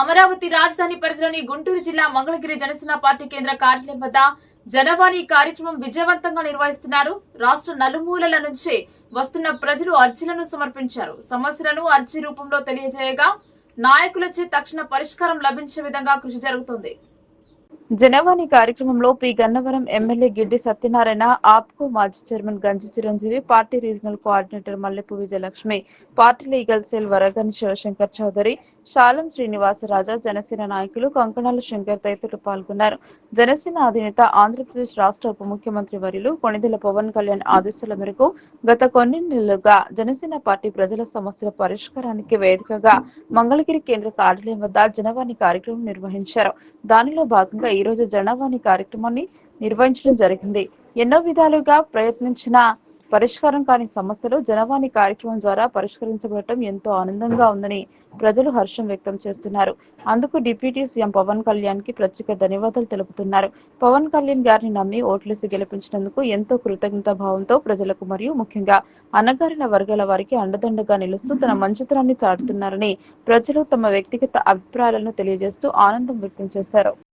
అమరావతి రాజధాని పరిధిలోని గుంటూరు జిల్లా మంగళగిరి జనసేన పార్టీ కేంద్ర కార్యాలయం వద్ద జనవాణి కార్యక్రమం విజయవంతంగా నిర్వహిస్తున్నారు. రాష్ట్ర నలుమూలల నుంచి వస్తున్న ప్రజలు అర్జీలను సమర్పించారు. సమస్యలను అర్జీ రూపంలో తెలియజేయగా నాయకులచే తక్షణ పరిష్కారం లభించే విధంగా కృషి జరుగుతుంది. జనవాణి కార్యక్రమంలో పి. గన్నవరం ఎమ్మెల్యే గిడ్డి సత్యనారాయణ ఆప్కో మాజీ chairman Ganji Chiranjeevi party regional coordinator Mallepu Vijayalakshmi party legal cell Varagani Sivashankar Chowdary Shalem Srinivasaraja Janasena నాయకులు కంకణాల శంకర్ తదితరులు పాల్గొన్నారు. జనసేన అధినేత ఆంధ్రప్రదేశ్ రాష్ట్ర ఉప ముఖ్యమంత్రి వర్యులు కొణిదెల పవన్ కళ్యాణ్ ఆదేశాల మేరకు గత కొన్ని నెలలుగా జనసేన పార్టీ ప్రజల సమస్యల పరిష్కారానికి వేదికగా మంగళగిరి కేంద్ర కార్యాలయం వద్ద జనవాణి కార్యక్రమం నిర్వహించారు. దానిలో భాగంగా ఈ రోజు జనవాణి కార్యక్రమాన్ని నిర్వహించడం జరిగింది. ఎన్నో విధాలుగా ప్రయత్నించిన పరిష్కారం కాని సమస్యలు జనవాణి కార్యక్రమం ద్వారా పరిష్కరించబడటం ఎంతో ఆనందంగా ఉందని ప్రజలు హర్షం వ్యక్తం చేస్తున్నారు. అందుకు డిప్యూటీ సీఎం పవన్ కళ్యాణ్కి ప్రత్యేక ధన్యవాదాలు తెలుపుతున్నారు. పవన్ కళ్యాణ్ గారిని నమ్మి ఓట్లేసి గెలిపించినందుకు ఎంతో కృతజ్ఞత భావంతో ప్రజలకు మరియు ముఖ్యంగా అన్నగారిన వర్గాల వారికి అండదండగా నిలుస్తూ తన మంచితనాన్ని చాటుతున్నారని ప్రజలు తమ వ్యక్తిగత అభిప్రాయాలను తెలియజేస్తూ ఆనందం వ్యక్తం చేశారు.